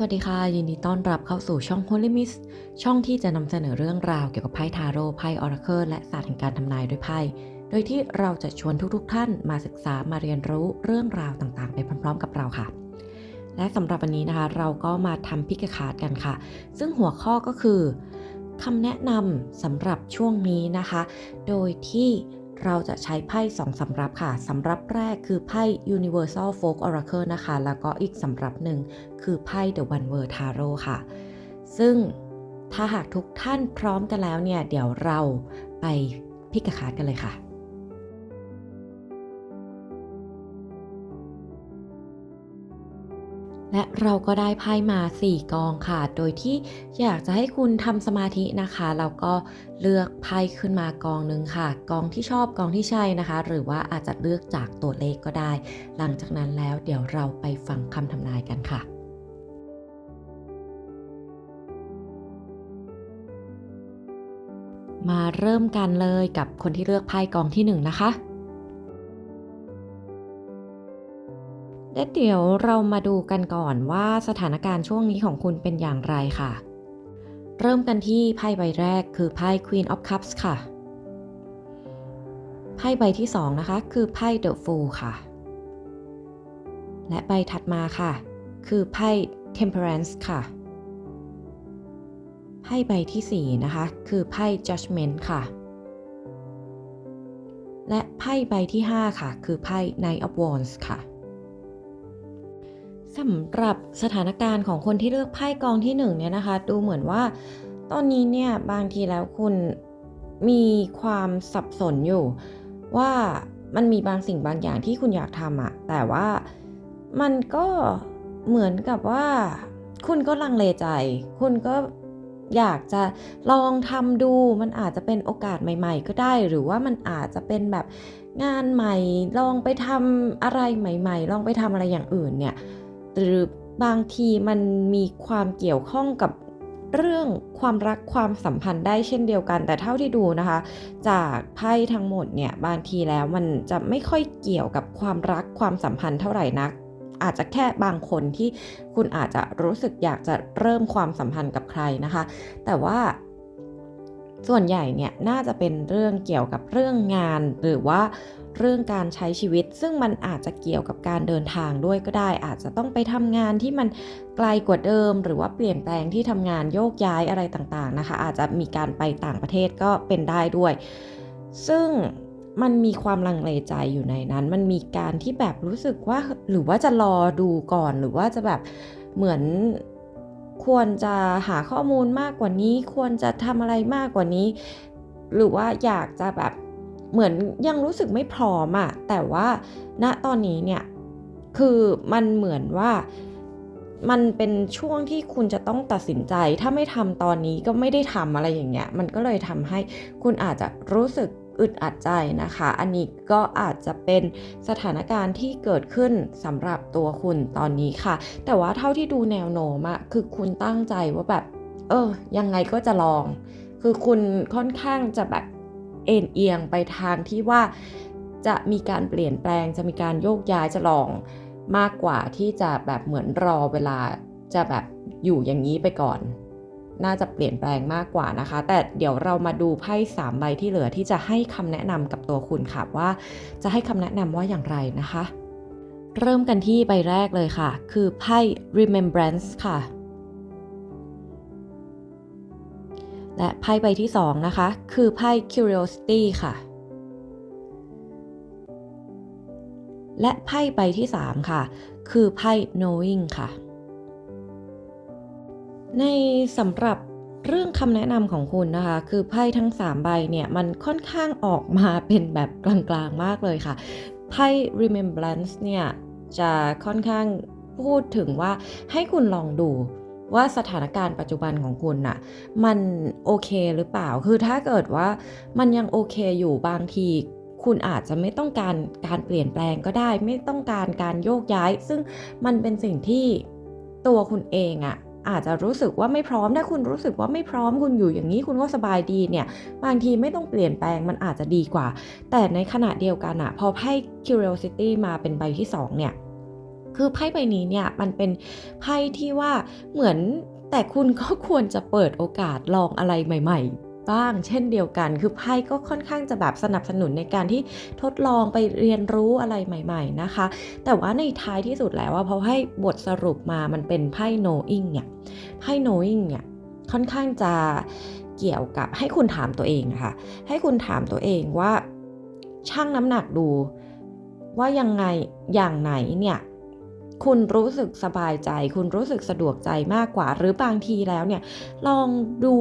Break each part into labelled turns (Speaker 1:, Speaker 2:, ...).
Speaker 1: สวัสดีค่ะ ยินดีต้อนรับเข้าสู่ช่อง Holy m i s ช่องที่จะนำเสนอเรื่องราวเกี่ยวกับไพ่ทาโร่ไพ่ออราเคิลและศาสตร์แห่งการทำนายด้วยไพ่โดยที่เราจะชวนทุกๆทท่านมาศึกษามาเรียนรู้เรื่องราวต่างๆ ไปพร้อมๆ กับเราค่ะ และสำหรับวันนี้นะคะ เราก็มาทำพิกคาร์ดกันค่ะ ซึ่งหัวข้อก็คือคำแนะนำสำหรับช่วงนี้นะคะ โดยที่ เราจะใช้ไพ่สองสำรับค่ะสำรับแรกคือไพ่ Universal Folk Oracle นะคะ แล้วก็อีกสำรับหนึ่งคือไพ่ The One World Tarot ค่ะ ซึ่งถ้าหากทุกท่านพร้อมกันแล้วเนี่ย เดี๋ยวเราไปพิกคาร์ดกันเลยค่ะ และเราก็ได้ไพ่มา 4 กองค่ะ โดยที่อยากจะให้คุณทำสมาธินะคะแล้วก็เลือกไพ่ขึ้นมากองหนึ่งค่ะ กองที่ชอบกองที่ใช่นะคะ หรือว่าอาจจะเลือกจากตัวเลขก็ได้ หลังจากนั้นแล้วเดี๋ยวเราไปฟังคำทำนายกันค่ะมาเริ่มกันเลยกับคนที่เลือกไพ่กองที่1นะคะ และเดี๋ยวเรามาดูกันก่อนว่าสถานการณ์ช่วงนี้ของคุณเป็นอย่างไรค่ะ เริ่มกันที่ไพ่ใบแรกคือไพ่ Queen of Cups ค่ะ ไพ่ใบที่2นะคะคือไพ่ The Fool ค่ะ และใบถัดมาค่ะ คือไพ่ Temperance ค่ะ ไพ่ใบที่ 4 นะคะ คือไพ่ Judgment ค่ะ และไพ่ใบที่ 5 ค่ะ คือไพ่ Knight of Wands ค่ะ สำหรับสถานการณ์ของคนที่เลือกไพ่กองที่1เนี่ยนะคะ ดูเหมือนว่า ตอนนี้เนี่ยบางทีแล้วคุณมีความสับสนอยู่ ว่ามันมีบางสิ่งบางอย่างที่คุณอยากทำอะแต่ว่ามันก็เหมือนกับว่า คุณก็ลังเลใจ คุณก็อยากจะลองทำดู มันอาจจะเป็นโอกาสใหม่ ๆ ก็ได้ หรือว่ามันอาจจะเป็นแบบงานใหม่ ลองไปทำอะไรใหม่ ๆ ลองไปทำอะไรอย่างอื่นเนี่ย หรือบางทีมันมีความเกี่ยวข้องกับเรื่องความรักความสัมพันธ์ได้เช่นเดียวกัน แต่เท่าที่ดูนะคะ จากไพ่ทั้งหมดเนี่ยบางทีแล้วมันจะไม่ค่อยเกี่ยวกับความรักความสัมพันธ์เท่าไหร่นัก อาจจะแค่บางคนที่คุณอาจจะรู้สึกอยากจะเริ่มความสัมพันธ์กับใครนะคะ แต่ว่าส่วนใหญ่เนี่ยน่าจะเป็นเรื่องเกี่ยวกับเรื่องงานหรือว่า เรื่องการใช้ชีวิต ซึ่งมันอาจจะเกี่ยวกับการเดินทางด้วยก็ได้ อาจจะต้องไปทำงานที่มันไกลกว่าเดิม หรือว่าเปลี่ยนแปลงที่ทำงานโยกย้ายอะไรต่างๆนะคะ อาจจะมีการไปต่างประเทศก็เป็นได้ด้วย ซึ่งมันมีความลังเลใจอยู่ในนั้น มันมีการที่แบบรู้สึกว่าหรือว่าจะรอดูก่อนหรือว่าจะแบบเหมือนควรจะหาข้อมูลมากกว่านี้ ควรจะทำอะไรมากกว่านี้ หรือว่าอยากจะแบบ เหมือนยังรู้สึกไม่พร้อมอะแต่ว่าณตอนนี้เนี่ยคือมันเหมือนว่ามันเป็นช่วงที่คุณจะต้องตัดสินใจ ถ้าไม่ทำตอนนี้ก็ไม่ได้ทำอะไรอย่างเงี้ย มันก็เลยทำให้คุณอาจจะรู้สึกอึดอัดใจนะคะ อันนี้ก็อาจจะเป็นสถานการณ์ที่เกิดขึ้นสำหรับตัวคุณตอนนี้ค่ะ แต่ว่าเท่าที่ดูแนวโน้มอะคือคุณตั้งใจว่าแบบ เออ ยังไงก็จะลอง คือคุณค่อนข้างจะแบบ เอ็นเอียงไปทางที่ว่าจะมีการเปลี่ยนแปลง จะมีการโยกย้ายจะลองมากกว่าที่จะแบบเหมือนรอเวลาจะแบบอยู่อย่างนี้ไปก่อน น่าจะเปลี่ยนแปลงมากกว่านะคะ แต่เดี๋ยวเรามาดูไพ่สามใบที่เหลือที่จะให้คำแนะนำกับตัวคุณค่ะว่า จะให้คำแนะนำว่าอย่างไรนะคะ เริ่มกันที่ใบแรกเลยค่ะ คือไพ่ remembrance ค่ะ และไพ่ใบที่ 2 นะคะ คือไพ่ curiosity ค่ะ และไพ่ใบที่ 3 ค่ะ คือไพ่ knowing ค่ะ ในสำหรับเรื่องคำแนะนำของคุณนะคะ คือไพ่ทั้ง 3 ใบเนี่ย มันค่อนข้างออกมาเป็นแบบกลางๆมากเลยค่ะ ไพ่ remembrance เนี่ย จะค่อนข้างพูดถึงว่าให้คุณลองดู ว่าสถานการณ์ปัจจุบันของคุณน่ะมันโอเคหรือเปล่า คือถ้าเกิดว่ามันยังโอเคอยู่บางทีคุณอาจจะไม่ต้องการการเปลี่ยนแปลงก็ได้ ไม่ต้องการการโยกย้าย ซึ่งมันเป็นสิ่งที่ตัวคุณเองอะอาจจะรู้สึกว่าไม่พร้อมถ้าคุณรู้สึกว่าไม่พร้อมคุณอยู่อย่างนี้คุณก็สบายดีเนี่ย บางทีไม่ต้องเปลี่ยนแปลงมันอาจจะดีกว่า แต่ในขณะเดียวกันอะพอไพ่ curiosity มาเป็นใบที่ 2 เนี่ย คือไพ่ใบนี้เนี่ยมันเป็นไพ่ที่ว่าเหมือนแต่คุณก็ควรจะเปิดโอกาสลองอะไรใหม่ ๆบ้างเช่นเดียวกัน คือไพ่ก็ค่อนข้างจะแบบสนับสนุนในการที่ทดลองไปเรียนรู้อะไรใหม่ ๆนะคะ แต่ว่าในท้ายที่สุดแล้วว่าเพราะให้บทสรุปมามันเป็นไพ่ knowing เนี่ยไพ่ knowing เนี่ยค่อนข้างจะเกี่ยวกับให้คุณถามตัวเองะค่ะ ให้คุณถามตัวเองว่าชั่งน้ำหนักดู ว่ายังไงอย่างไหนเนี่ย คุณรู้สึกสบายใจ คุณรู้สึกสะดวกใจมากกว่า หรือบางทีแล้วเนี่ยลองดู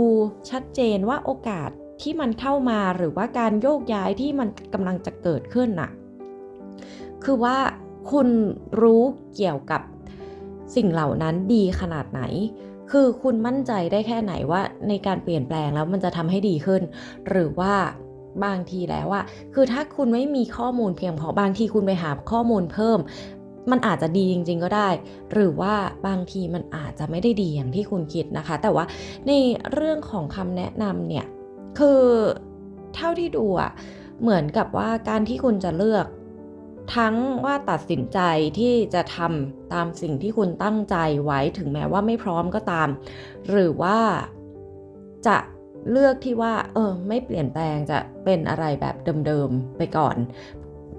Speaker 1: ชัดเจนว่าโอกาสที่มันเข้ามาหรือว่าการโยกย้ายที่มันกำลังจะเกิดขึ้นน่ะคือว่าคุณรู้เกี่ยวกับสิ่งเหล่านั้นดีขนาดไหน คือคุณมั่นใจได้แค่ไหนว่าในการเปลี่ยนแปลงแล้วมันจะทำให้ดีขึ้น หรือว่าบางทีแล้วอะคือถ้าคุณไม่มีข้อมูลเพียงพอบางทีคุณไปหาข้อมูลเพิ่ม มันอาจจะดีจริง ๆ ก็ได้ หรือว่าบางทีมันอาจจะไม่ได้ดีอย่างที่คุณคิดนะคะ แต่ว่าในเรื่องของคำแนะนำเนี่ยคือเท่าที่ดูอะเหมือนกับว่าการที่คุณจะเลือกทั้งว่าตัดสินใจที่จะทำตามสิ่งที่คุณตั้งใจไว้ถึงแม้ว่าไม่พร้อมก็ตาม หรือว่าจะเลือกที่ว่า เออ ไม่เปลี่ยนแปลงจะเป็นอะไรแบบเดิมๆไปก่อน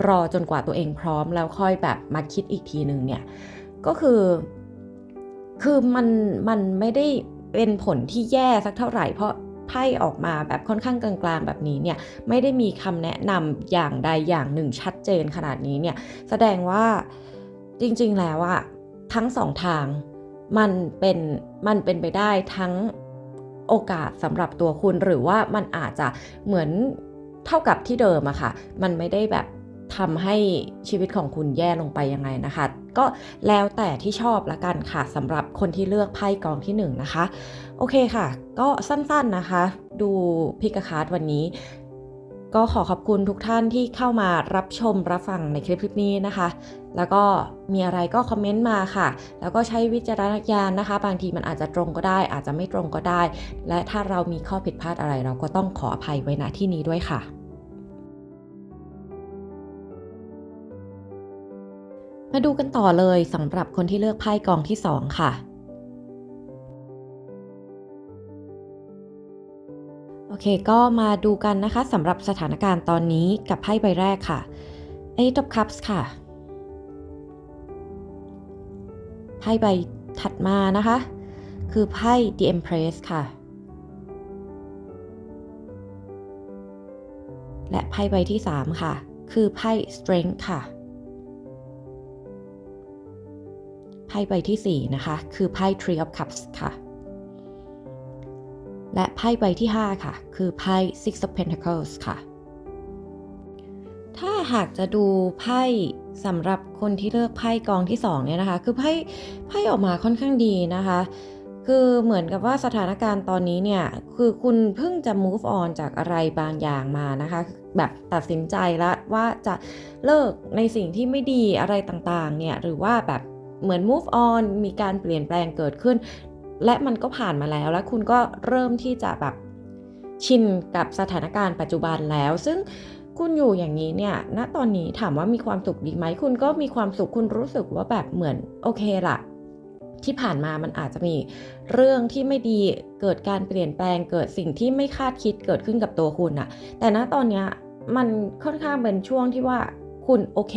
Speaker 1: รอจนกว่าตัวเองพร้อมแล้วค่อยแบบมาคิดอีกทีหนึ่งเนี่ย ก็คือ คือมันมันไม่ได้เป็นผลที่แย่สักเท่าไหร่เพราะไพ่ออกมาแบบค่อนข้างกลางๆแบบนี้เนี่ยไม่ได้มีคำแนะนำอย่างใดอย่างหนึ่งชัดเจนขนาดนี้เนี่ยแสดงว่าจริงๆแล้วอะทั้งสองทางมันเป็นมันเป็นไปได้ทั้งโอกาสสำหรับตัวคุณหรือว่ามันอาจจะเหมือนเท่ากับที่เดิมอะค่ะ มันไม่ได้แบบ ทำให้ชีวิตของคุณแย่ลงไปยังไงนะคะ ก็แล้วแต่ที่ชอบละกันค่ะสำหรับคนที่เลือกไพ่กองที่1นนะคะ โอเคค่ะ ก็สั้นๆนะคะ ดูพิกาคาร์ดวันนี้ ก็ขอขอบคุณทุกท่านที่เข้ามารับชมรับฟังในคลิปนี้นะคะ แล้วก็มีอะไรก็คอมเมนต์มาค่ะ แล้วก็ใช้วิจารณญาณนะคะ บางทีมันอาจจะตรงก็ได้ อาจจะไม่ตรงก็ได้ และถ้าเรามีข้อผิดพลาดอะไร เราก็ต้องขออภัยไว้ณที่นี้ด้วยค่ะ มาดูกันต่อเลยสำหรับคนที่เลือกไพ่กองที่ 2 ค่ะ โอเคก็มาดูกันนะคะสำหรับสถานการณ์ตอนนี้กับไพ่ใบแรกค่ะ Eight of Cups ค่ะ ไพ่ใบถัดมานะคะ คือไพ่ The Empress ค่ะ และไพ่ใบที่ 3 ค่ะ คือไพ่ Strength ค่ะ ไพ่ใบที่ 4 นะคะ คือไพ่ Three of Cups ค่ะ และไพ่ใบที่ 5 ค่ะ คือไพ่ Six of Pentacles ค่ะ ถ้าหากจะดูไพ่สำหรับคนที่เลือกไพ่กองที่ 2 เนี่ยนะคะ คือไพ่ไพ่ออกมาค่อนข้างดีนะคะคือเหมือนกับว่าสถานการณ์ตอนนี้เนี่ย คือคุณเพิ่งจะ move on จากอะไรบางอย่างมานะคะ แบบตัดสินใจแล้วว่าจะเลิกในสิ่งที่ไม่ดีอะไรต่างๆ เนี่ย หรือว่าแบบ เหมือน move on มีการเปลี่ยนแปลงเกิดขึ้น และมันก็ผ่านมาแล้ว และคุณก็เริ่มที่จะแบบชินกับสถานการณ์ปัจจุบันแล้ว ซึ่งคุณอยู่อย่างนี้เนี่ย ณ ตอนนี้ถามว่ามีความสุขดีไหม คุณก็มีความสุข คุณรู้สึกว่าแบบเหมือนโอเคละที่ผ่านมามันอาจจะมีเรื่องที่ไม่ดี เกิดการเปลี่ยนแปลง เกิดสิ่งที่ไม่คาดคิดเกิดขึ้นกับตัวคุณอะแต่ณ ตอนเนี้ยมันค่อนข้างเป็นช่วงที่ว่าคุณโอเค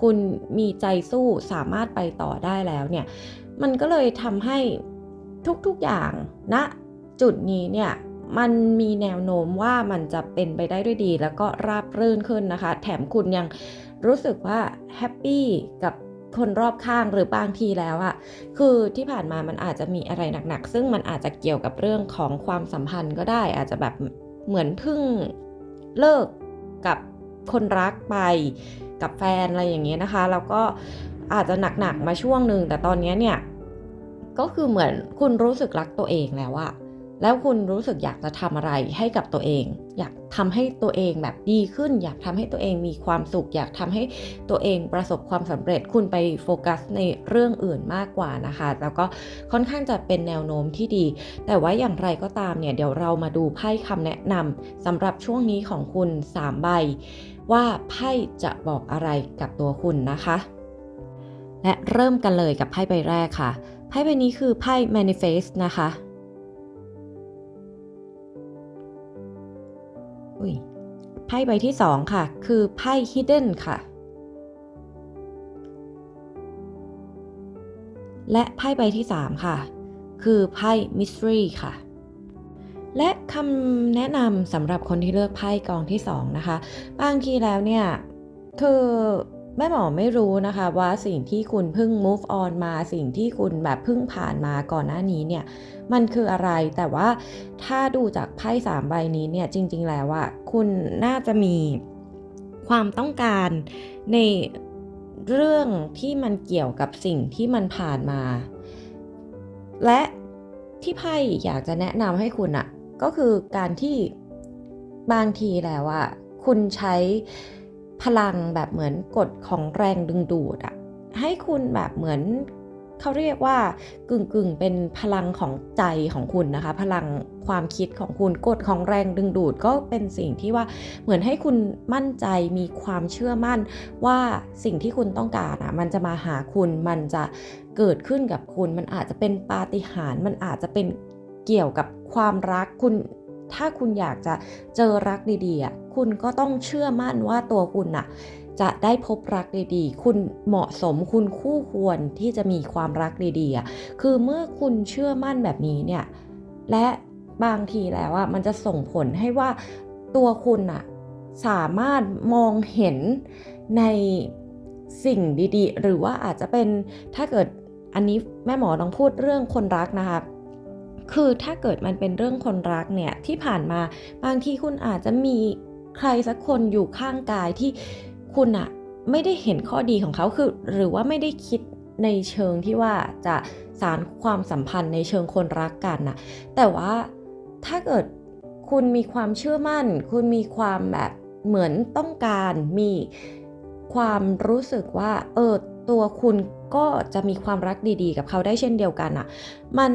Speaker 1: คุณมีใจสู้สามารถไปต่อได้แล้วเนี่ย มันก็เลยทำให้ทุกๆอย่างณนะจุดนี้เนี่ยมันมีแนวโน้มว่ามันจะเป็นไปได้ด้วยดี แล้วก็ราบรื่นขึ้นนะคะ แถมคุณยังรู้สึกว่าแฮปปี้กับคนรอบข้างหรือบางทีแล้วอะคือที่ผ่านมามันอาจจะมีอะไรหนักๆ ซึ่งมันอาจจะเกี่ยวกับเรื่องของความสัมพันธ์ก็ได้ อาจจะแบบเหมือนเพิ่งเลิกกับคนรักไป กับแฟนอะไรอย่างเงี้ยนะคะแล้วก็อาจจะหนักๆมาช่วงหนึ่งแต่ตอนนี้เนี่ยก็คือเหมือนคุณรู้สึกรักตัวเองแล้วอะแล้วคุณรู้สึกอยากจะทำอะไรให้กับตัวเอง อยากทำให้ตัวเองแบบดีขึ้น อยากทำให้ตัวเองมีความสุข อยากทำให้ตัวเองประสบความสำเร็จ คุณไปโฟกัสในเรื่องอื่นมากกว่านะคะ แล้วก็ค่อนข้างจะเป็นแนวโน้มที่ดี แต่ว่าอย่างไรก็ตามเนี่ย เดี๋ยวเรามาดูไพ่คำแนะนำสำหรับช่วงนี้ของคุณ 3 ใบ ว่าไพ่จะบอกอะไรกับตัวคุณนะคะ และเริ่มกันเลยกับไพ่ใบแรกค่ะ ไพ่ใบนี้คือไพ่ manifest นะคะอุ้ยไพ่ใบที่สองค่ะ คือไพ่ hidden ค่ะ และไพ่ใบที่สามค่ะ คือไพ่ mystery ค่ะ และคำแนะนำสำหรับคนที่เลือกไพ่กองที่สองนะคะ บางทีแล้วเนี่ย คือแม่หมอไม่รู้นะคะว่าสิ่งที่คุณเพิ่ง move on มาสิ่งที่คุณแบบเพิ่งผ่านมาก่อนหน้านี้เนี่ย มันคืออะไรแต่ว่าถ้าดูจากไพ่สามใบนี้เนี่ย จริง ๆ แล้วว่าคุณน่าจะมีความต้องการในเรื่องที่มันเกี่ยวกับสิ่งที่มันผ่านมา และที่ไพ่อยากจะแนะนำให้คุณอะ ก็คือการที่บางทีแล้วอะคุณใช้พลังแบบเหมือนกฎของแรงดึงดูดอะให้คุณแบบเหมือนเขาเรียกว่ากึ่งกึ่งเป็นพลังของใจของคุณนะคะ พลังความคิดของคุณกฎของแรงดึงดูดก็เป็นสิ่งที่ว่าเหมือนให้คุณมั่นใจมีความเชื่อมั่นว่าสิ่งที่คุณต้องการอะมันจะมาหาคุณมันจะเกิดขึ้นกับคุณ มันอาจจะเป็นปาฏิหาริย์มันอาจจะเป็น เกี่ยวกับความรักคุณถ้าคุณอยากจะเจอรักดีๆ คุณก็ต้องเชื่อมั่นว่าตัวคุณน่ะ จะได้พบรักดีๆ คุณเหมาะสมคุณคู่ควรที่จะมีความรักดีๆ คือเมื่อคุณเชื่อมั่นแบบนี้เนี่ย และบางทีแล้วอะมันจะส่งผลให้ว่าตัวคุณน่ะสามารถมองเห็นในสิ่งดีๆ หรือว่าอาจจะเป็นถ้าเกิดอันนี้แม่หมอต้องพูดเรื่องคนรักนะคะ คือถ้าเกิดมันเป็นเรื่องคนรักเนี่ยที่ผ่านมาบางทีคุณอาจจะมีใครสักคนอยู่ข้างกายที่คุณอะไม่ได้เห็นข้อดีของเขาคือ หรือว่าไม่ได้คิดในเชิงที่ว่าจะสารความสัมพันธ์ในเชิงคนรักกันนะแต่ว่าถ้าเกิดคุณมีความเชื่อมั่น คุณมีความแบบเหมือนต้องการมีความรู้สึกว่าเออ ตัวคุณก็จะมีความรักดีๆ กับเขาได้เช่นเดียวกันอะมัน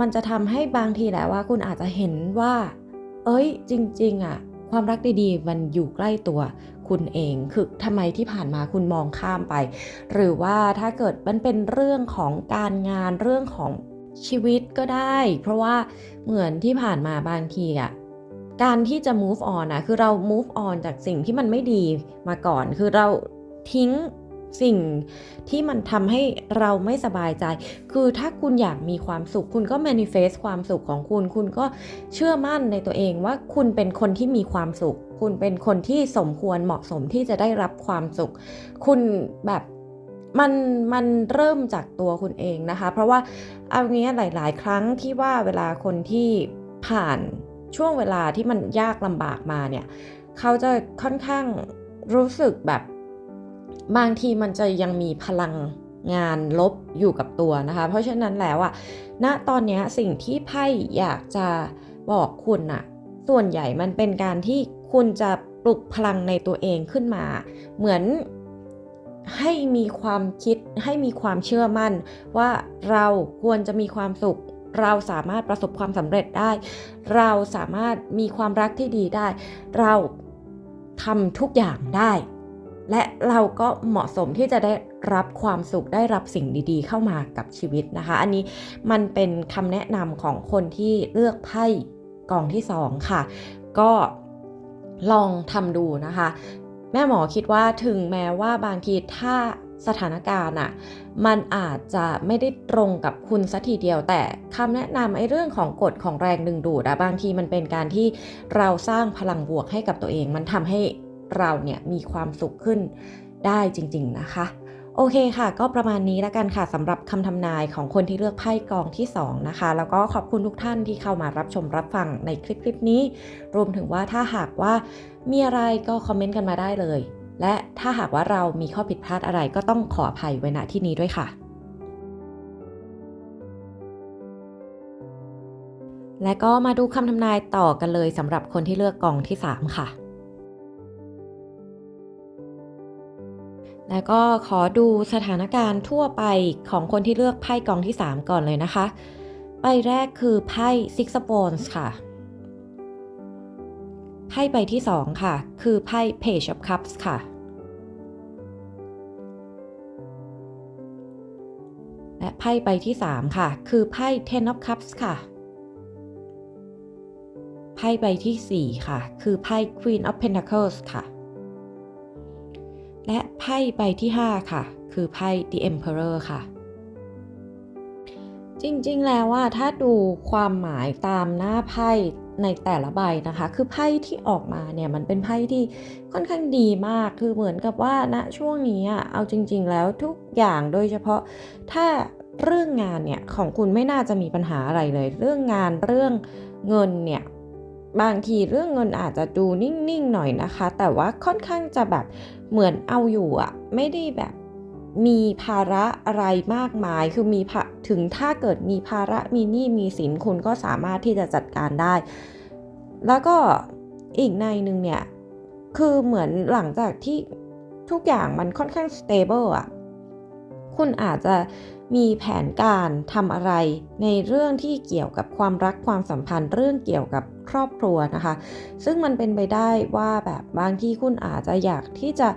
Speaker 1: มันจะทำให้บางทีแหละว่าคุณอาจจะเห็นว่า เอ้ย จริง ๆอะความรักดีๆ มันอยู่ใกล้ตัวคุณเอง คือทำไมที่ผ่านมาคุณมองข้ามไป หรือว่าถ้าเกิดมันเป็นเรื่องของการงานเรื่องของชีวิตก็ได้ เพราะว่าเหมือนที่ผ่านมาบางทีอะการที่จะ move on นะคือเรา move on จากสิ่งที่มันไม่ดีมาก่อน คือเราทิ้ง สิ่งที่มันทำให้เราไม่สบายใจ คือถ้าคุณอยากมีความสุข คุณก็ manifest ความสุขของคุณ คุณก็เชื่อมั่นในตัวเองว่าคุณเป็นคนที่มีความสุข คุณเป็นคนที่สมควรเหมาะสมที่จะได้รับความสุข คุณแบบมันมันเริ่มจากตัวคุณเองนะคะ เพราะว่าเอางี้หลาย ๆ ครั้งที่ว่าเวลาคนที่ผ่านช่วงเวลาที่มันยากลำบากมาเนี่ย เขาจะค่อนข้างรู้สึกแบบ บางทีมันจะยังมีพลังงานลบอยู่กับตัวนะคะ เพราะฉะนั้นแล้วอะณตอนนี้สิ่งที่ไพ่อยากจะบอกคุณอะส่วนใหญ่มันเป็นการที่คุณจะปลุกพลังในตัวเองขึ้นมา เหมือนให้มีความคิดให้มีความเชื่อมั่น ว่าเราควรจะมีความสุข เราสามารถประสบความสำเร็จได้ เราสามารถมีความรักที่ดีได้ เราทำทุกอย่างได้ และเราก็เหมาะสมที่จะได้รับความสุขได้รับสิ่งดีๆ เข้ามากับชีวิตนะคะ อันนี้มันเป็นคำแนะนำของคนที่เลือกไพ่กองที่สองค่ะ ก็ลองทำดูนะคะ แม่หมอคิดว่าถึงแม้ว่าบางทีถ้าสถานการณ์อะมันอาจจะไม่ได้ตรงกับคุณสัทีเดียว แต่คำแนะนำไอ้เรื่องของกฎของแรงดึงดูดอะบางทีมันเป็นการที่เราสร้างพลังบวกให้กับตัวเอง มันทำให้ เราเนี่ยมีความสุขขึ้นได้จริง ๆ นะคะ โอเคค่ะ ก็ประมาณนี้แล้วกันค่ะสำหรับคำทำนายของคนที่เลือกไพ่กองที่ 2 นะคะ แล้วก็ขอบคุณทุกท่านที่เข้ามารับชมรับฟังในคลิปคลิปนี้ รวมถึงว่าถ้าหากว่ามีอะไรก็คอมเมนต์กันมาได้เลย และถ้าหากว่าเรามีข้อผิดพลาดอะไรก็ต้องขออภัยไว้ณที่นี้ด้วยค่ะและก็มาดูคำทำนายต่อกันเลยสำหรับคนที่เลือกกองที่ 3 ค่ะ แล้วก็ขอดูสถานการณ์ทั่วไปของคนที่เลือกไพ่กองที่ 3 ก่อนเลยนะคะ ใบแรกคือไพ่ Six of Wands ค่ะ ไพ่ใบที่ 2 ค่ะ คือไพ่ Page of Cups ค่ะ และไพ่ใบที่ 3 ค่ะ คือไพ่ Ten of Cups ค่ะ ไพ่ใบที่ 4 ค่ะ คือไพ่ Queen of Pentacles ค่ะ และไพ่ใบที่ 5 ค่ะ คือไพ่ The Emperor ค่ะ จริงๆ แล้วว่าถ้าดูความหมายตามหน้าไพ่ในแต่ละใบนะคะ คือไพ่ที่ออกมาเนี่ยมันเป็นไพ่ที่ค่อนข้างดีมาก คือเหมือนกับว่าณช่วงนี้เอาจริง ๆ แล้วทุกอย่างโดยเฉพาะถ้าเรื่องงานเนี่ยของคุณไม่น่าจะมีปัญหาอะไรเลย เรื่องงานเรื่องเงินเนี่ย บางทีเรื่องเงินอาจจะดูนิ่งๆหน่อยนะคะ แต่ว่าค่อนข้างจะแบบเหมือนเอาอยู่อะไม่ได้แบบมีภาระอะไรมากมาย คือมีถึงถ้าเกิดมีภาระมีหนี้มีสินคุณก็สามารถที่จะจัดการได้ แล้วก็อีกในหนึ่งเนี่ย คือเหมือนหลังจากที่ทุกอย่างมันค่อนข้าง stable อะคุณอาจจะ มีแผนการทำอะไรในเรื่องที่เกี่ยวกับความรักความสัมพันธ์เรื่องเกี่ยวกับครอบครัวนะคะ ซึ่งมันเป็นไปได้ว่าแบบบางที่คุณอาจจะอยากที่จะ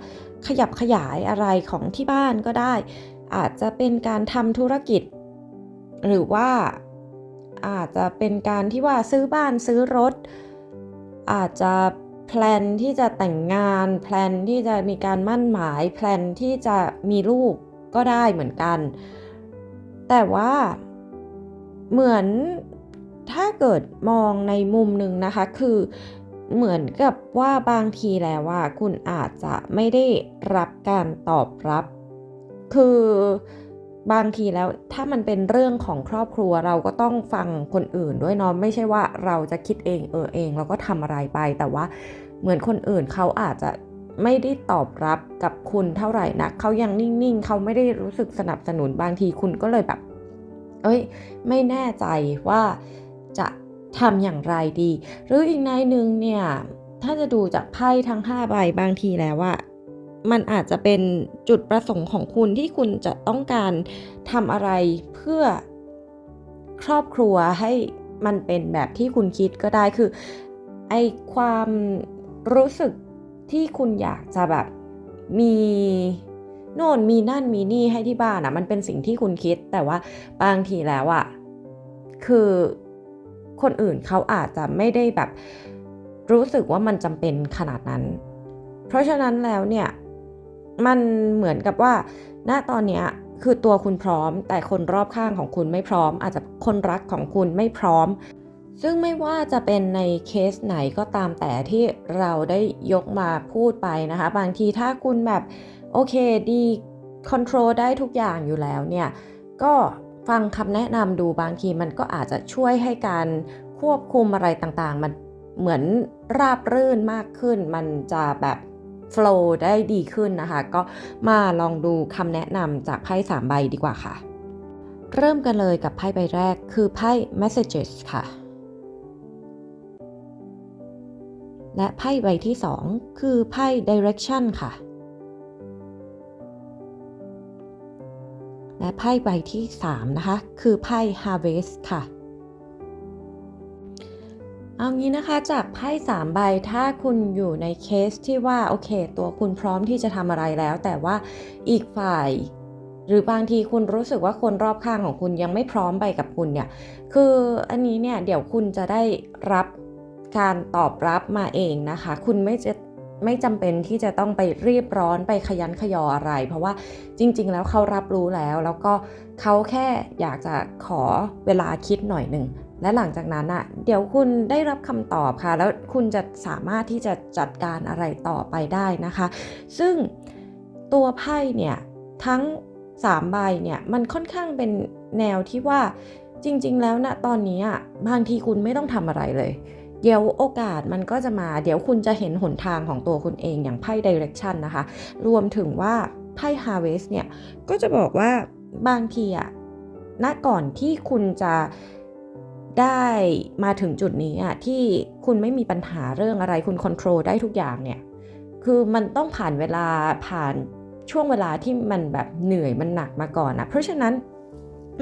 Speaker 1: ขยับขยายอะไรของที่บ้านก็ได้ อาจจะเป็นการทำธุรกิจ หรือว่าอาจจะเป็นการที่ว่าซื้อบ้านซื้อรถ อาจจะแพลนที่จะแต่งงาน แพลนที่จะมีการมั่นหมาย แพลนที่จะมีลูกก็ได้เหมือนกัน แต่ว่าเหมือนถ้าเกิดมองในมุมหนึ่งนะคะ คือเหมือนกับว่าบางทีแล้วว่าคุณอาจจะไม่ได้รับการตอบรับ คือบางทีแล้วถ้ามันเป็นเรื่องของครอบครัวเราก็ต้องฟังคนอื่นด้วยเนาะไม่ใช่ว่าเราจะคิดเองเออเองแล้วก็ทำอะไรไป แต่ว่าเหมือนคนอื่นเขาอาจจะ ไม่ได้ตอบรับกับคุณเท่าไหร่นะเขายังนิ่งๆ เขาไม่ได้รู้สึกสนับสนุนบางทีคุณก็เลยแบบ เอ้ย ไม่แน่ใจว่าจะทำอย่างไรดี หรืออีกในหนึ่งเนี่ย ถ้าจะดูจากไพ่ทั้ง5ใบบางทีแล้วว่ามันอาจจะเป็นจุดประสงค์ของคุณที่คุณจะต้องการทำอะไรเพื่อครอบครัวให้มันเป็นแบบที่คุณคิดก็ได้คือไอความรู้สึก ที่คุณอยากจะแบบมีโน่นมีนั่นมีนี่ให้ที่บ้านอะมันเป็นสิ่งที่คุณคิด แต่ว่าบางทีแล้วอะคือคนอื่นเขาอาจจะไม่ได้แบบรู้สึกว่ามันจำเป็นขนาดนั้น เพราะฉะนั้นแล้วเนี่ยมันเหมือนกับว่าณตอนนี้คือตัวคุณพร้อม แต่คนรอบข้างของคุณไม่พร้อม อาจจะคนรักของคุณไม่พร้อม ซึ่งไม่ว่าจะเป็นในเคสไหนก็ตามแต่ที่เราได้ยกมาพูดไปนะคะ บางทีถ้าคุณแบบโอเคดีคอนโทรลได้ทุกอย่างอยู่แล้วเนี่ยก็ฟังคำแนะนำดูบางทีมันก็อาจจะช่วยให้การควบคุมอะไรต่างๆ มันเหมือนราบรื่นมากขึ้น มันจะแบบโฟล์ได้ดีขึ้นนะคะ ก็มาลองดูคำแนะนำจากไพ่3ใบดีกว่าค่ะ เริ่มกันเลยกับไพ่ใบแรกคือไพ่ messages ค่ะ และไพ่ใบที่ 2 คือไพ่ direction ค่ะ และไพ่ใบที่ 3 นะคะ คือไพ่ harvest ค่ะ เอางี้นะคะจากไพ่3ใบถ้าคุณอยู่ในเคสที่ว่า โอเค ตัวคุณพร้อมที่จะทำอะไรแล้ว แต่ว่าอีกฝ่ายหรือบางทีคุณรู้สึกว่าคนรอบข้างของคุณยังไม่พร้อมไปกับคุณเนี่ย คืออันนี้เนี่ยเดี๋ยวคุณจะได้รับ การตอบรับมาเองนะคะ คุณไม่จะไม่จำเป็นที่จะต้องไปรีบร้อนไปขยันขยออะไร เพราะว่าจริง ๆ แล้วเขารับรู้แล้ว แล้วก็เขาแค่อยากจะขอเวลาคิดหน่อยหนึ่งและหลังจากนั้นอะเดี๋ยวคุณได้รับคำตอบค่ะ แล้วคุณจะสามารถที่จะจัดการอะไรต่อไปได้นะคะ ซึ่งตัวไพ่เนี่ยทั้ง3ใบเนี่ยมันค่อนข้างเป็นแนวที่ว่าจริง ๆ แล้วนะตอนนี้อะบางทีคุณไม่ต้องทำอะไรเลย เดี๋ยวโอกาสมันก็จะมา เดี๋ยวคุณจะเห็นหนทางของตัวคุณเองอย่างไพ่ direction นะคะ รวมถึงว่าไพ่ harvest เนี่ย ก็จะบอกว่าบางทีอะณก่อนที่คุณจะได้มาถึงจุดนี้อะที่คุณไม่มีปัญหาเรื่องอะไรคุณควบคุมได้ทุกอย่างเนี่ย คือมันต้องผ่านเวลาผ่านช่วงเวลาที่มันแบบเหนื่อยมันหนักมาก่อนนะเพราะฉะนั้น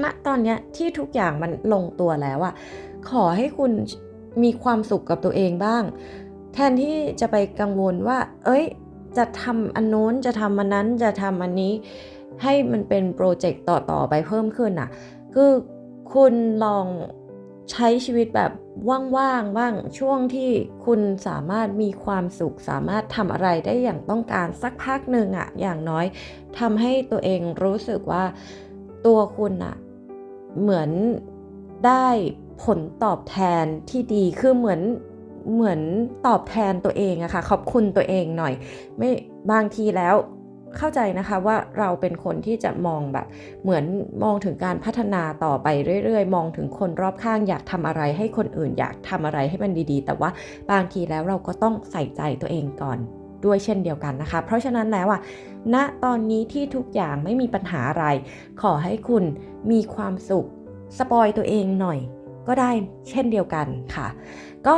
Speaker 1: ณตอนนี้ที่ทุกอย่างมันลงตัวแล้วอะขอให้คุณ มีความสุขกับตัวเองบ้าง แทนที่จะไปกังวลว่า เอ้ย จะทำอันโน้นจะทำอันนั้นจะทำอันนี้ ให้มันเป็นโปรเจกต์ต่อ ๆ ไปเพิ่มขึ้นอะ คือคุณลองใช้ชีวิตแบบว่างๆบ้างช่วงที่คุณสามารถมีความสุข สามารถทำอะไรได้อย่างต้องการสักพักหนึ่งอะอย่างน้อยทำให้ตัวเองรู้สึกว่าตัวคุณอะเหมือนได้ ผลตอบแทนที่ดีคือเหมือนเหมือนตอบแทนตัวเองอะค่ะขอบคุณตัวเองหน่อย ไม่บางทีแล้วเข้าใจนะคะว่าเราเป็นคนที่จะมองแบบ เหมือนมองถึงการพัฒนาต่อไปเรื่อยๆ มองถึงคนรอบข้างอยากทำอะไรให้คนอื่น อยากทำอะไรให้มันดีๆ แต่ว่าบางทีแล้วเราก็ต้องใส่ใจตัวเองก่อนด้วยเช่นเดียวกันนะคะ เพราะฉะนั้นแล้วอะณตอนนี้ที่ทุกอย่างไม่มีปัญหาอะไร ขอให้คุณมีความสุขสปอยตัวเองหน่อย ก็ได้เช่นเดียวกันค่ะ ก็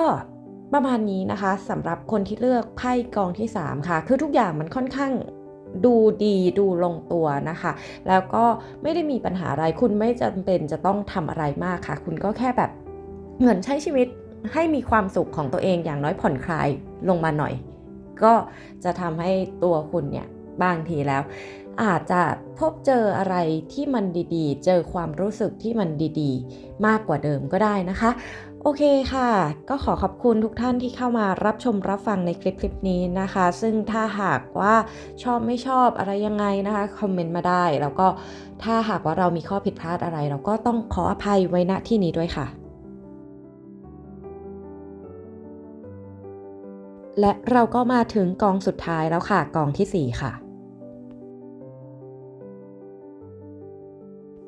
Speaker 1: ประมาณนี้นะคะสำหรับคนที่เลือกไพ่กองที่ 3 ค่ะ คือทุกอย่างมันค่อนข้างดูดีดูลงตัวนะคะ แล้วก็ไม่ได้มีปัญหาอะไรคุณไม่จำเป็นจะต้องทำอะไรมากค่ะ คุณก็แค่แบบเหมือนใช้ชีวิตให้มีความสุขของตัวเองอย่างน้อยผ่อนคลายลงมาหน่อย ก็จะทำให้ตัวคุณเนี่ยบางทีแล้ว อาจจะพบเจออะไรที่มันดีๆ เจอความรู้สึกที่มันดีๆ มากกว่าเดิมก็ได้นะคะ โอเคค่ะ ก็ขอขอบคุณทุกท่านที่เข้ามารับชมรับฟังในคลิปคลิปนี้นะคะ ซึ่งถ้าหากว่าชอบไม่ชอบอะไรยังไงนะคะคอมเมนต์มาได้ แล้วก็ถ้าหากว่าเรามีข้อผิดพลาดอะไร เราก็ต้องขออภัยไว้ณที่นี้ด้วยค่ะและเราก็มาถึงกองสุดท้ายแล้วค่ะ กองทีสี่4 ค่ะ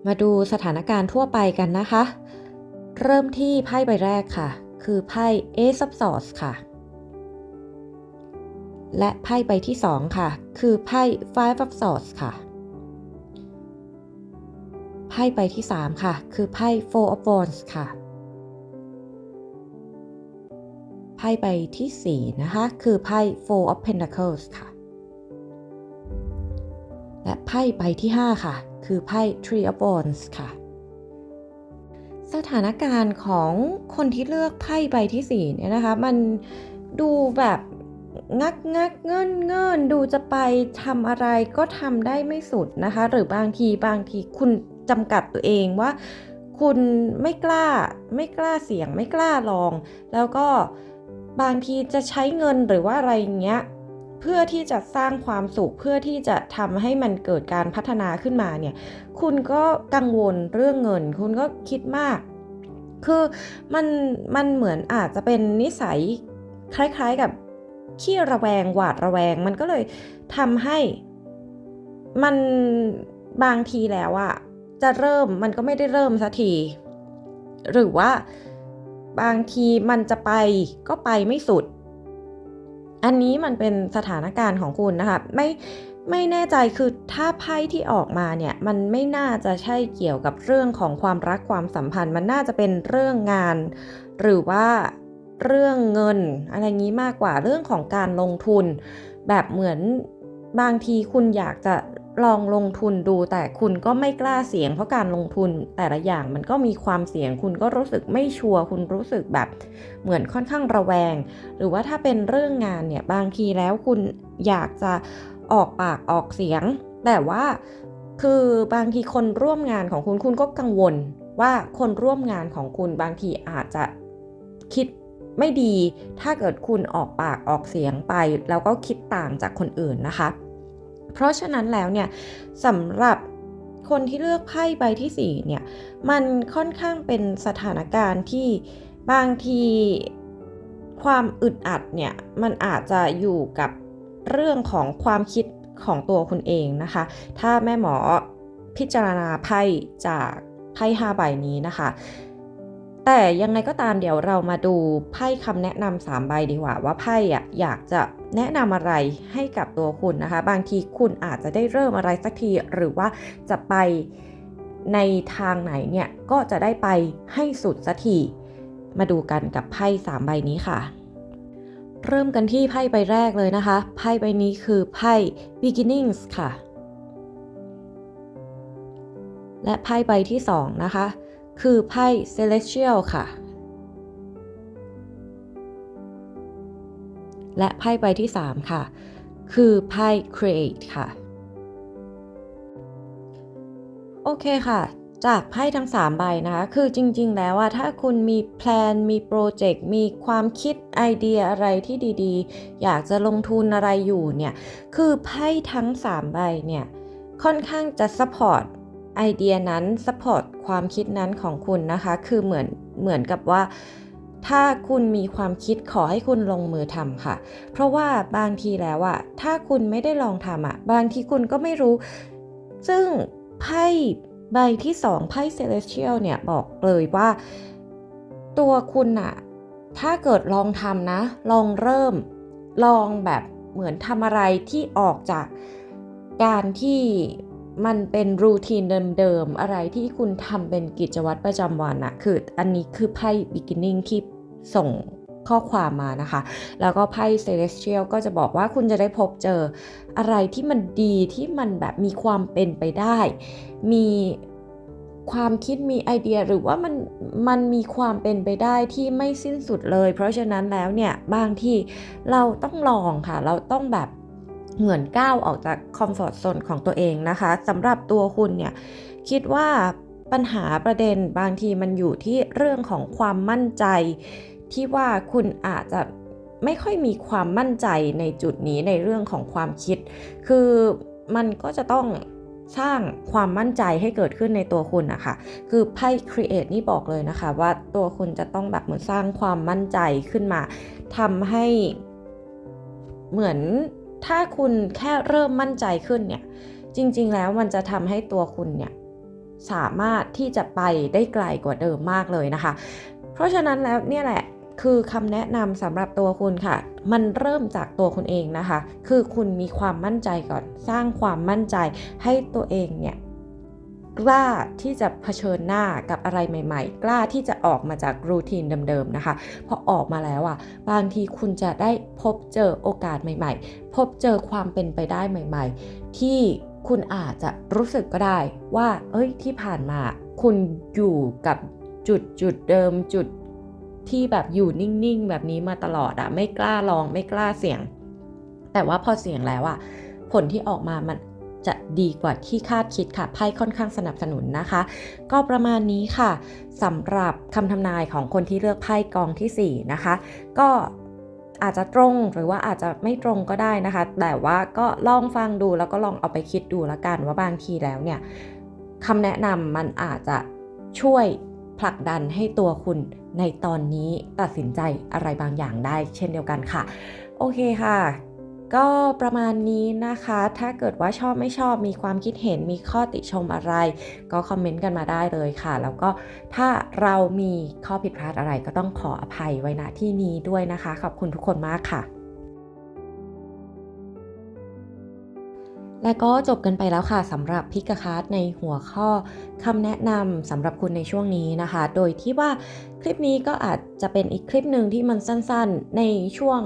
Speaker 1: มาดูสถานการณ์ทั่วไปกันนะคะ เริ่มที่ไพ่ใบแรกค่ะ คือไพ่ Ace of Swords ค่ะ และไพ่ใบที่2ค่ะ คือไพ่ Five of Swords ค่ะ ไพ่ใบที่3ค่ะ คือไพ่ Four of Wands ค่ะ ไพ่ใบที่4นะคะ คือไพ่ Four of Pentacles ค่ะ และไพ่ใบที่5ค่ะ คือไพ่ Three of Wands ค่ะ สถานการณ์ของคนที่เลือกไพ่ใบที่ 4 เนี่ยนะคะ มันดูแบบงักงักเงินเงินดูจะไปทำอะไรก็ทำได้ไม่สุดนะคะ หรือบางทีบางทีคุณจำกัดตัวเองว่า คุณไม่กล้าไม่กล้าเสี่ยงไม่กล้าลอง แล้วก็บางทีจะใช้เงินหรือว่าอะไรอย่างเงี้ย เพื่อที่จะสร้างความสุขเพื่อที่จะทำให้มันเกิดการพัฒนาขึ้นมาเนี่ย คุณก็กังวลเรื่องเงิน คุณก็คิดมาก คือมันมันเหมือนอาจจะเป็นนิสัยคล้าย ๆกับขี้ระแวงหวาดระแวง มันก็เลยทำให้มันบางทีแล้วอะจะเริ่มมันก็ไม่ได้เริ่มสักที หรือว่าบางทีมันจะไปก็ไปไม่สุด อันนี้มันเป็นสถานการณ์ของคุณนะคะไม่ไม่แน่ใจคือถ้าไพ่ที่ออกมาเนี่ยมันไม่น่าจะใช่เกี่ยวกับเรื่องของความรักความสัมพันธ์ มันน่าจะเป็นเรื่องงาน หรือว่าเรื่องเงิน อะไรงี้มากกว่าเรื่องของการลงทุน แบบเหมือนบางทีคุณอยากจะ ลองลงทุนดูแต่คุณก็ไม่กล้าเสี่ยงเพราะการลงทุนแต่ละอย่างมันก็มีความเสี่ยงคุณก็รู้สึกไม่ชัวร์คุณรู้สึกแบบเหมือนค่อนข้างระแวง หรือว่าถ้าเป็นเรื่องงานเนี่ยบางทีแล้วคุณอยากจะออกปากออกเสียง แต่ว่าคือบางทีคนร่วมงานของคุณคุณก็กังวล ว่าคนร่วมงานของคุณบางทีอาจจะคิดไม่ดี ถ้าเกิดคุณออกปากออกเสียงไป แล้วก็คิดต่างจากคนอื่นนะคะ เพราะฉะนั้นแล้วเนี่ยสำหรับคนที่เลือกไพ่ใบที่4เนี่ยมันค่อนข้างเป็นสถานการณ์ที่บางทีความอึดอัดเนี่ยมันอาจจะอยู่กับเรื่องของความคิดของตัวคุณเองนะคะ ถ้าแม่หมอพิจารณาไพ่จากไพ่ห้าใบนี้นะคะ แต่ยังไงก็ตามเดี๋ยวเรามาดูไพ่คำแนะนำสามใบดีกว่าว่าไพ่อะอยากจะแนะนำอะไรให้กับตัวคุณนะคะ บางทีคุณอาจจะได้เริ่มอะไรสักทีหรือว่าจะไปในทางไหนเนี่ยก็จะได้ไปให้สุดสักทีมาดูกันกับไพ่สามใบนี้ค่ะ เริ่มกันที่ไพ่ใบแรกเลยนะคะไพ่ใบนี้คือไพ่ beginnings ค่ะ และไพ่ใบที่สองนะคะ คือไพ่ celestial ค่ะ และไพ่ใบที่ 3 ค่ะ คือไพ่ create ค่ะ โอเคค่ะ จากไพ่ทั้ง 3 ใบนะคะ คือจริง ๆ แล้วอะถ้าคุณมีแพลน มีโปรเจกต์ มีความคิดไอเดียอะไรที่ดีๆ อยากจะลงทุนอะไรอยู่เนี่ย คือไพ่ทั้ง 3 ใบเนี่ยค่อนข้างจะซัพพอร์ต ไอเดียนั้นซัพพอร์ตความคิดนั้นของคุณนะคะ คือเหมือนเหมือนกับว่า ถ้าคุณมีความคิดขอให้คุณลงมือทำค่ะ เพราะว่าบางทีแล้วอะถ้าคุณไม่ได้ลองทำอะบางทีคุณก็ไม่รู้ ซึ่งไพ่ใบที่สองไพ่ Celestial เนี่ยบอกเลยว่า ตัวคุณอะถ้าเกิดลองทำนะ ลองเริ่ม ลองแบบเหมือนทำอะไรที่ออกจากการที่ มันเป็นรูทีนเดิมๆ อะไรที่คุณทำเป็นกิจวัตรประจำวันอะคืออันนี้คือไพ่ beginning ที่ส่งข้อความมานะคะ แล้วก็ไพ่ Celestial ก็จะบอกว่าคุณจะได้พบเจออะไรที่มันดีที่มันแบบมีความเป็นไปได้ มีความคิดมีไอเดียหรือว่ามันมันมีความเป็นไปได้ที่ไม่สิ้นสุดเลย เพราะฉะนั้นแล้วเนี่ยบางที่เราต้องลองค่ะ เราต้องแบบ เหมือนก้าวออกจากคอมฟอร์ทโซนของตัวเองนะคะสำหรับตัวคุณเนี่ยคิดว่าปัญหาประเด็นบางทีมันอยู่ที่เรื่องของความมั่นใจ ที่ว่าคุณอาจจะไม่ค่อยมีความมั่นใจในจุดนี้ในเรื่องของความคิด คือมันก็จะต้องสร้างความมั่นใจให้เกิดขึ้นในตัวคุณนะคะ คือไพ่ Create นี่บอกเลยนะคะ ว่าตัวคุณจะต้องแบบเหมือนสร้างความมั่นใจขึ้นมาทำให้เหมือน ถ้าคุณแค่เริ่มมั่นใจขึ้นเนี่ย จริง ๆ แล้วมันจะทำให้ตัวคุณเนี่ยสามารถที่จะไปได้ไกลกว่าเดิมมากเลยนะคะ เพราะฉะนั้นแล้วเนี่ยแหละคือคำแนะนำสำหรับตัวคุณค่ะ มันเริ่มจากตัวคุณเองนะคะ คือคุณมีความมั่นใจก่อน สร้างความมั่นใจให้ตัวเองเนี่ย กล้าที่จะเผชิญหน้ากับอะไรใหม่ ๆ กล้าที่จะออกมาจากรูทีนเดิมๆนะคะพอออกมาแล้วอะบางทีคุณจะได้พบเจอโอกาสใหม่ ๆ พบเจอความเป็นไปได้ใหม่ ๆ ที่คุณอาจจะรู้สึกก็ได้ว่า เอ้ยที่ผ่านมา คุณอยู่กับจุดจุดเดิมจุดที่แบบอยู่นิ่งๆ แบบนี้มาตลอดอะไม่กล้าลองไม่กล้าเสี่ยง แต่ว่าพอเสี่ยงแล้วอะผลที่ออกมามัน จะดีกว่าที่คาดคิดค่ะไพ่ค่อนข้างสนับสนุนนะคะ ก็ประมาณนี้ค่ะสำหรับคำทำนายของคนที่เลือกไพ่กองที่ 4 นะคะ ก็อาจจะตรงหรือว่าอาจจะไม่ตรงก็ได้นะคะ แต่ว่าก็ลองฟังดูแล้วก็ลองเอาไปคิดดูละกันว่าบางทีแล้วเนี่ยคำแนะนำมันอาจจะช่วยผลักดันให้ตัวคุณในตอนนี้ตัดสินใจอะไรบางอย่างได้เช่นเดียวกันค่ะ โอเคค่ะ ก็ประมาณนี้นะคะ ถ้าเกิดว่าชอบไม่ชอบมีความคิดเห็นมีข้อติชมอะไร ก็คอมเมนต์กันมาได้เลยค่ะ แล้วก็ถ้าเรามีข้อผิดพลาดอะไรก็ต้องขออภัยไว้ณที่นี้ด้วยนะคะ ขอบคุณทุกคนมากค่ะและก็จบกันไปแล้วค่ะสำหรับพิกคาร์ดในหัวข้อคำแนะนำสำหรับคุณในช่วงนี้นะคะ โดยที่ว่าคลิปนี้ก็อาจจะเป็นอีกคลิปหนึ่งที่มันสั้นๆ ในช่วง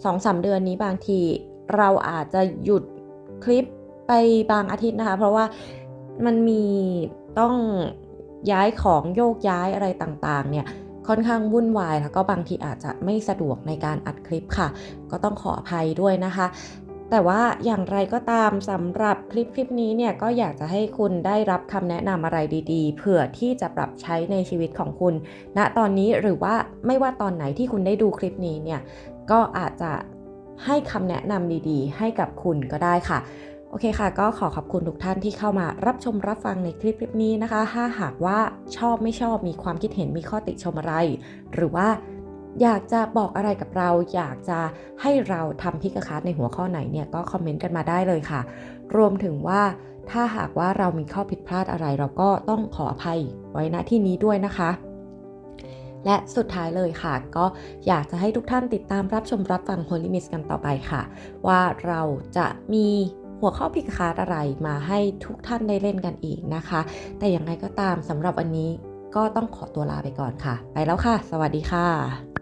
Speaker 1: 2-3เดือนนี้บางทีเราอาจจะหยุดคลิปไปบางอาทิตย์นะคะ เพราะว่ามันมีต้องย้ายของโยกย้ายอะไรต่างๆ เนี่ยค่อนข้างวุ่นวายแล้วก็บางทีอาจจะไม่สะดวกในการอัดคลิปค่ะ ก็ต้องขออภัยด้วยนะคะ แต่ว่าอย่างไรก็ตามสำหรับคลิปคลิปนี้เนี่ยก็อยากจะให้คุณได้รับคำแนะนำอะไรดีๆ เผื่อที่จะปรับใช้ในชีวิตของคุณณตอนนี้หรือว่าไม่ว่าตอนไหนที่คุณได้ดูคลิปนี้เนี่ย ก็อาจจะให้คำแนะนำดีๆ ให้กับคุณก็ได้ค่ะ โอเคค่ะ ก็ขอขอบคุณทุกท่านที่เข้ามารับชมรับฟังในคลิปคลิปนี้นะคะ ถ้าหากว่าชอบไม่ชอบมีความคิดเห็นมีข้อติชมอะไร หรือว่าอยากจะบอกอะไรกับเรา อยากจะให้เราทำพิกคารในหัวข้อไหนเนี่ยก็คอมเมนต์กันมาได้เลยค่ะ รวมถึงว่าถ้าหากว่าเรามีข้อผิดพลาดอะไร เราก็ต้องขออภัยไว้ณที่นี้ด้วยนะคะ และสุดท้ายเลยค่ะ ก็อยากจะให้ทุกท่านติดตามรับชมรับฟัง Holy Miss กันต่อไปค่ะ ว่าเราจะมีหัวข้อพิกคาร์ดอะไรมาให้ทุกท่านได้เล่นกันอีกนะคะ แต่อย่างไรก็ตามสำหรับวันนี้ก็ต้องขอตัวลาไปก่อนค่ะ ไปแล้วค่ะ สวัสดีค่ะ